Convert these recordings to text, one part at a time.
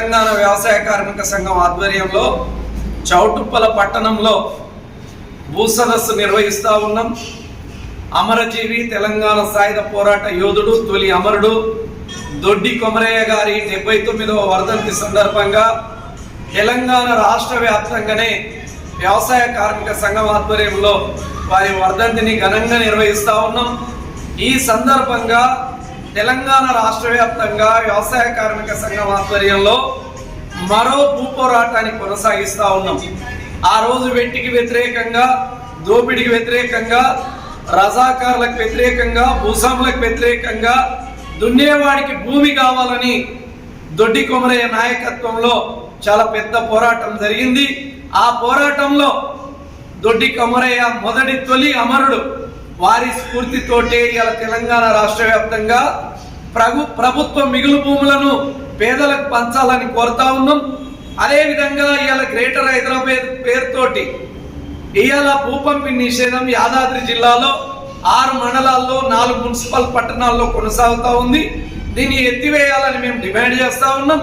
తెలంగాణ వ్యవసాయ కార్మిక సంఘం ఆధ్వర్యంలో చౌటుప్పల పట్టణంలో భూ సదస్సు నిర్వహిస్తూ ఉన్నాం. అమరజీవి తెలంగాణ సాయుధ పోరాట యోధుడు తొలి అమరుడు దొడ్డి కొమరయ్య గారి డెబ్బై తొమ్మిదవ వర్ధంతి సందర్భంగా తెలంగాణ రాష్ట్ర వ్యాప్తంగానే వ్యవసాయ కార్మిక సంఘం ఆధ్వర్యంలో వారి వర్ధంతిని ఘనంగా నిర్వహిస్తూ ఉన్నాం. ఈ సందర్భంగా తెలంగాణ రాష్ట్ర వ్యాప్తంగా వ్యవసాయ కార్మిక సంఘం ఆధ్వర్యంలో మరో భూపోరాటాన్ని కొనసాగిస్తూ ఉన్నాం. ఆ రోజు వెట్టికి వ్యతిరేకంగా దోపిడికి వ్యతిరేకంగా రజాకారులకు వ్యతిరేకంగా భూస్వాములకు వ్యతిరేకంగా దున్నేవాడికి భూమి కావాలని దొడ్డి కొమరయ్య నాయకత్వంలో చాలా పెద్ద పోరాటం జరిగింది. ఆ పోరాటంలో దొడ్డి కొమరయ్య మొదటి తొలి అమరుడు వారి స్ఫూర్తితోటే ఇలా తెలంగాణ రాష్ట్ర వ్యాప్తంగా ప్రభు ప్రభుత్వ మిగులు భూములను పేదలకు పంచాలని కోరుతా ఉన్నాం. అదేవిధంగా ఇవాళ గ్రేటర్ హైదరాబాద్ పేరుతోటి ఇవాళ భూపంపి నిషేధం యాదాద్రి జిల్లాలో ఆరు మండలాల్లో నాలుగు మున్సిపల్ పట్టణాల్లో కొనసాగుతూ ఉంది. దీన్ని ఎత్తివేయాలని మేము డిమాండ్ చేస్తూ ఉన్నాం.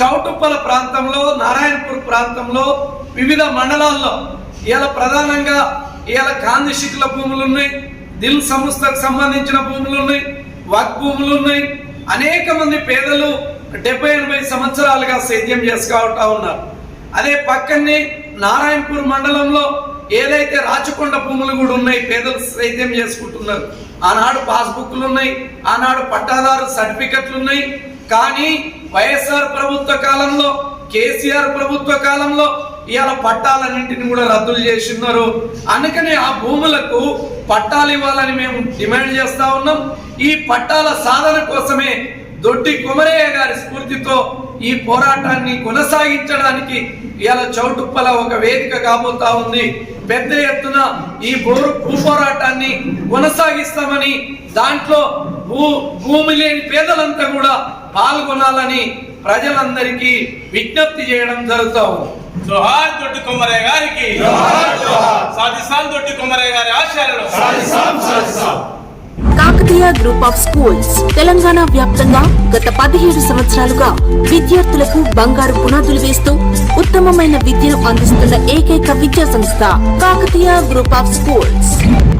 చౌటుప్పల ప్రాంతంలో నారాయణపూర్ ప్రాంతంలో వివిధ మండలాల్లో ఇవాళ ప్రధానంగా ఇవాళ గాంధీ శిఖుల భూములు ఉన్నాయి. దిల్ సంస్థకు సంబంధించిన భూములు ఉన్నాయి వక్ భూములు ఉన్నాయి. అనేక మంది పేదలు డెబ్బై ఎనభై సంవత్సరాలుగా సేద్యం చేసుకుంటా ఉన్నారు. అదే పక్కనే నారాయణపూర్ మండలంలో ఏదైతే రాచకొండ భూములు కూడా ఉన్నాయి పేదలు సేద్యం చేసుకుంటున్నారు. ఆనాడు పాస్బుక్లు ఉన్నాయి ఆనాడు పట్టాదారు సర్టిఫికెట్లు ఉన్నాయి. కానీ వైఎస్ఆర్ ప్రభుత్వ కాలంలో కేసీఆర్ ప్రభుత్వ కాలంలో ఇవాళ పట్టాలన్నింటిని కూడా రద్దులు చేస్తున్నారు అందుకనే ఆ భూములకు పట్టాలు ఇవ్వాలని మేము డిమాండ్ చేస్తా ఉన్నాం. ఈ పట్టాల సాధన కోసమే దొడ్డి కుమరయ్య గారి స్ఫూర్తితో ఈ పోరాటాన్ని కొనసాగించడానికి ఇవాళ చౌటుప్పల ఒక వేదిక కాబోతా ఉంది. పెద్ద ఎత్తున ఈ భూ భూ పోరాటాన్ని కొనసాగిస్తామని దాంట్లో భూ భూమి లేని పేదలంతా కూడా పాల్గొనాలని ప్రజలందరికీ విజ్ఞప్తి చేయడం జరుగుతా ఉంది. జోహార్ దొడ్డి కుమరయ్య గారికి. దొడ్డి గారి ఆశయాలను Kakatiya group of schools Telangana వ్యాప్తంగా గత పదిహేడు సంవత్సరాలుగా విద్యార్థులకు బంగారు పునాదులు వేస్తూ ఉత్తమమైన విద్యను అందిస్తున్న ఏకైక విద్యా సంస్థ కాకతీయ గ్రూప్ ఆఫ్ స్కూల్స్.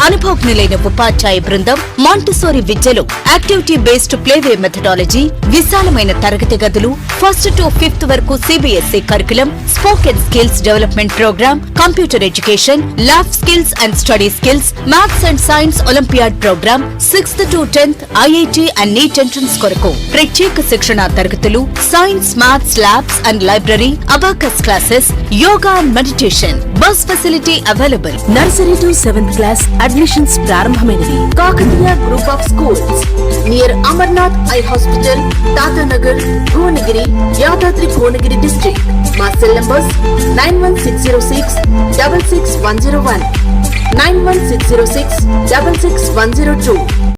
అనుభవజ్ఞులైన ఉపాధ్యాయ బృందం మాంటిసోరి విద్యలో యాక్టివిటీ బేస్డ్ ప్లేవే మెథడాలజీ విశాలమైన తరగతి గదులు ఫస్ట్ టు ఫిఫ్త్ వరకు CBSE curriculum spoken skills development programme computer education lab skills and study skills maths and science olympiad programme sixth to tenth IIT and NEET entrance కొరకు ప్రత్యేక శిక్షణ తరగతులు science maths labs and library abacus classes yoga and meditation bus facility available nursery to seventh class admissions ప్రారంభమైనవి Kakatiya group of schools near Amarnath eye hospital Tatanagar Bhuvanagiri Yadadri Bhuvanagiri district మా cell numbers nine one six zero six double six one zero one nine one six zero six double six one zero two